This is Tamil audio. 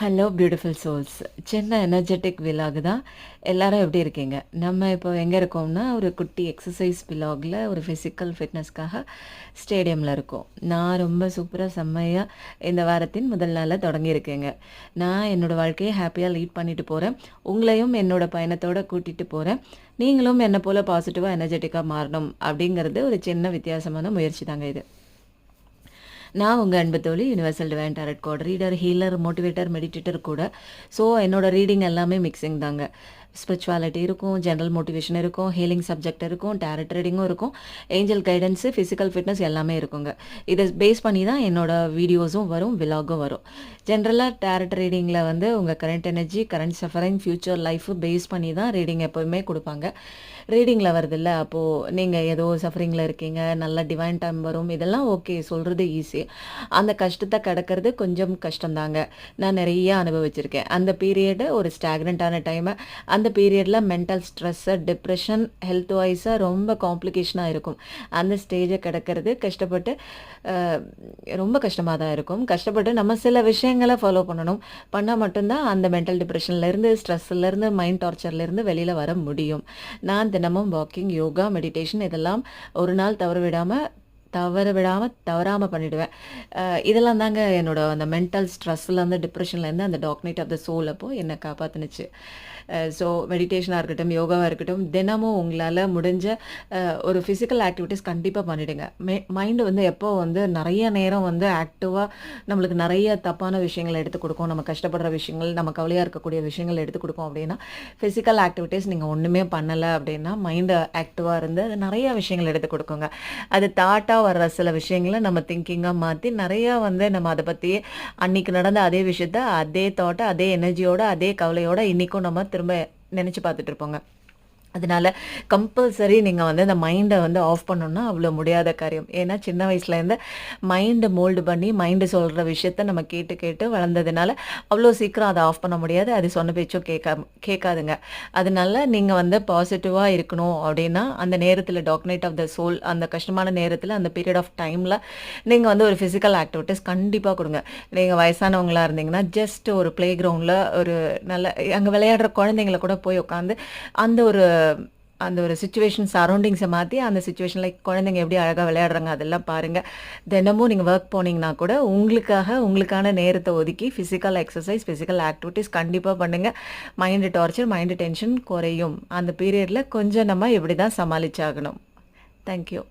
ஹலோ பியூட்டிஃபுல் சோல்ஸ் சின்ன எனர்ஜெட்டிக் விலாக் தான் எல்லாரும் எப்படி இருக்கீங்க? நம்ம இப்போ எங்கே இருக்கோம்னா ஒரு குட்டி எக்ஸசைஸ் விலாகில் ஒரு ஃபிசிக்கல் ஃபிட்னஸ்க்காக ஸ்டேடியமில் இருக்கோம். நான் ரொம்ப சூப்பராக செம்மையாக இந்த வாரத்தின் முதல் நாளில் தொடங்கியிருக்கேங்க நான் என்னோடய வாழ்க்கையை ஹாப்பியாக லீட் பண்ணிட்டு போகிறேன் உங்களையும் என்னோட பயணத்தோட கூட்டிகிட்டு போகிறேன் நீங்களும் என்னை போல் பாசிட்டிவாக எனர்ஜெட்டிக்காக மாறணும் அப்படிங்கிறது ஒரு சின்ன வித்தியாசமான முயற்சி தாங்க இது. நான் உங்கள் அன்பு தோழி universal divine tarot card reader healer motivator meditator கூட. ஸோ என்னோட ரீடிங் எல்லாமே மிக்சிங் தாங்க. ஸ்பிரிச்சுவாலிட்டி இருக்கும் ஜென்ரல் மோட்டிவேஷன் இருக்கும் ஹீலிங் சப்ஜெக்ட் இருக்கும் டேரட் ரீடிங்கும் இருக்கும் ஏஞ்சல் கைடன்ஸு ஃபிசிக்கல் ஃபிட்னஸ் எல்லாமே இருக்குங்க. இதை பேஸ் பண்ணி தான் என்னோட வீடியோஸும் வரும் விலாகும் வரும். ஜென்ரலாக டேரட் ரீடிங்கில் வந்து உங்கள் current energy current suffering future life base பண்ணி தான் ரீடிங் எப்போவுமே கொடுப்பாங்க. ரீடிங்கில் வருதில்ல அப்போது நீங்கள் ஏதோ சஃபரிங்கில் இருக்கீங்க நல்ல டிவைன் டைம் வரும் இதெல்லாம் ஓகே சொல்கிறது ஈஸி அந்த கஷ்டத்தை கிடக்கிறது கொஞ்சம் கஷ்டம்தாங்க. நான் நிறைய அனுபவிச்சிருக்கேன். அந்த பீரியடு ஒரு ஸ்டாக்னண்ட்டான டைமை அந்த அந்த பீரியடில் மென்டல் ஸ்ட்ரெஸ்ஸு டிப்ரெஷன் ஹெல்த் வைஸாக ரொம்ப காம்ப்ளிகேஷனாக இருக்கும். அந்த ஸ்டேஜை கிடக்கிறது கஷ்டப்பட்டு ரொம்ப கஷ்டமாக தான் இருக்கும். கஷ்டப்பட்டு நம்ம சில விஷயங்களை ஃபாலோ பண்ணணும். பண்ணால் மட்டும்தான் அந்த மென்டல் டிப்ரெஷன்லேருந்து ஸ்ட்ரெஸ்லேருந்து மைண்ட் டார்ச்சர்லேருந்து வெளியில் வர முடியும். நான் தினமும் வாக்கிங் யோகா மெடிடேஷன் இதெல்லாம் ஒரு நாள் தவற விடாமல் தவற விடாமல் தவறாமல் பண்ணிவிடுவேன் இதெல்லாம் தாங்க என்னோட அந்த மென்டல் ஸ்ட்ரெஸ்லேருந்து டிப்ரெஷன்லேருந்து அந்த டாக்னேட் ஆஃப் த சோல் அப்போது என்னை காப்பாற்றுனுச்சு ஸோ மெடிடேஷனாக இருக்கட்டும் யோகாவாக இருக்கட்டும் தினமும் உங்களால் முடிஞ்ச ஒரு ஃபிசிக்கல் ஆக்டிவிட்டீஸ் கண்டிப்பாக பண்ணிவிடுங்க மே மைண்டு வந்து எப்போ வந்து நிறைய நேரம் வந்து ஆக்டிவாக நம்மளுக்கு நிறைய தப்பான விஷயங்கள் எடுத்து கொடுக்கும். நம்ம கஷ்டப்படுற விஷயங்கள் நம்ம கவலையாக இருக்கக்கூடிய விஷயங்கள் எடுத்து கொடுக்கும் அப்படின்னா ஃபிசிக்கல் ஆக்டிவிட்டீஸ் நீங்கள் ஒன்றுமே பண்ணலை அப்படின்னா மைண்டு ஆக்டிவாக இருந்து அது நிறைய விஷயங்கள் எடுத்து கொடுக்குங்க. அது தாட்டாக வர்ற சில விஷயங்களை நம்ம திங்கிங்காக மாற்றி நிறையா வந்து நம்ம அதை பற்றி அன்னைக்கு நடந்த அதே விஷயத்த அதே தாட்டை அதே எனர்ஜியோட அதே கவலையோட இன்றைக்கும் நம்ம திரும்ப நினச்சி பார்த்துட்டு இருப்போங்க. அதனால கம்பல்சரி நீங்கள் வந்து அந்த மைண்டை வந்து ஆஃப் பண்ணணும்னா அவ்வளோ முடியாத காரியம். ஏன்னா சின்ன வயசுலேருந்து மைண்டை மோல்டு பண்ணி மைண்டு சொல்கிற விஷயத்த நம்ம கேட்டு கேட்டு வளர்ந்ததுனால அவ்வளோ சீக்கிரம் அதை ஆஃப் பண்ண முடியாது. அது சொன்ன பேச்சும் கேட்கா கேட்காதுங்க. அதனால நீங்கள் வந்து பாசிட்டிவாக இருக்கணும் அப்படின்னா அந்த நேரத்தில் டாக்னேட் ஆஃப் த சோல் அந்த கஷ்டமான நேரத்தில் அந்த பீரியட் ஆஃப் டைமில் நீங்கள் வந்து ஒரு ஃபிசிக்கல் ஆக்டிவிட்டிஸ் கண்டிப்பாக கொடுங்க. நீங்கள் வயசானவங்களாக இருந்தீங்கன்னா ஜஸ்ட் ஒரு ப்ளே கிரவுண்டில் ஒரு நல்ல அங்கே விளையாடுற குழந்தைங்கள கூட போய் உட்காந்து அந்த ஒரு அந்த ஒரு சுச்சுவேஷன் சரௌண்டிங்ஸை மாற்றி அந்த சுச்சுவேஷனில் குழந்தைங்க எப்படி அழகாக விளையாடுறாங்க அதெல்லாம் பாருங்கள் தினமும் நீங்கள் ஒர்க் போனீங்கன்னா கூட உங்களுக்காக உங்களுக்கான நேரத்தை ஒதுக்கி ஃபிசிக்கல் எக்ஸசைஸ் ஃபிசிக்கல் ஆக்டிவிட்டீஸ் கண்டிப்பாக பண்ணுங்கள் மைண்டு டார்ச்சர் மைண்டு டென்ஷன் குறையும். அந்த பீரியடில் கொஞ்சம் நம்ம இப்படி தான் சமாளிச்சாகணும் தேங்க்யூ